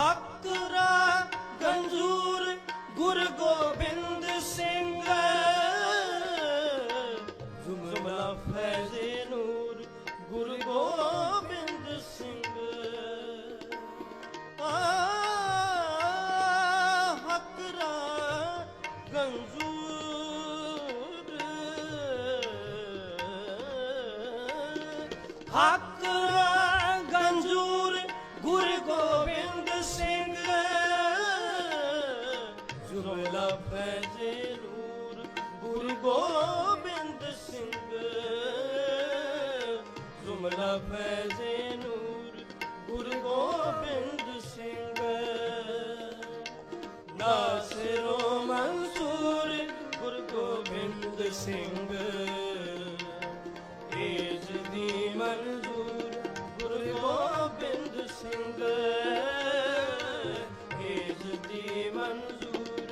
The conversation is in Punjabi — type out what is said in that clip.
ਹੱਕ ਰਾ ਗੰਜੂਰ ਗੁਰ ਗੋਬਿੰਦ ਸਿੰਘ। ਜੁਮਲਾ ਫੈਜ਼ੇ ਨੂਰ ਗੁਰ ਗੋਬਿੰਦ ਸਿੰਘ। ਆ ਹੱਕ ਰਾ ਗੰਜੂਰ। ਹੱਕ ਜੁਮਲਾ ਫੈਜ਼ੇ ਨੂਰ, ਗੁਰੂ ਗੋਬਿੰਦ ਸਿੰਘ। ਜੁਮਲਾ ਫੈਜ਼ੇ ਨੂਰ, ਗੁਰੂ ਗੋਬਿੰਦ ਸਿੰਘ। ਨਾਸਿਰੋ ਮਨਸੂਰ, ਗੁਰੂ ਗੋਬਿੰਦ ਸਿੰਘ। ਏਜ ਦੀ ਮਨਜ਼ੂਰ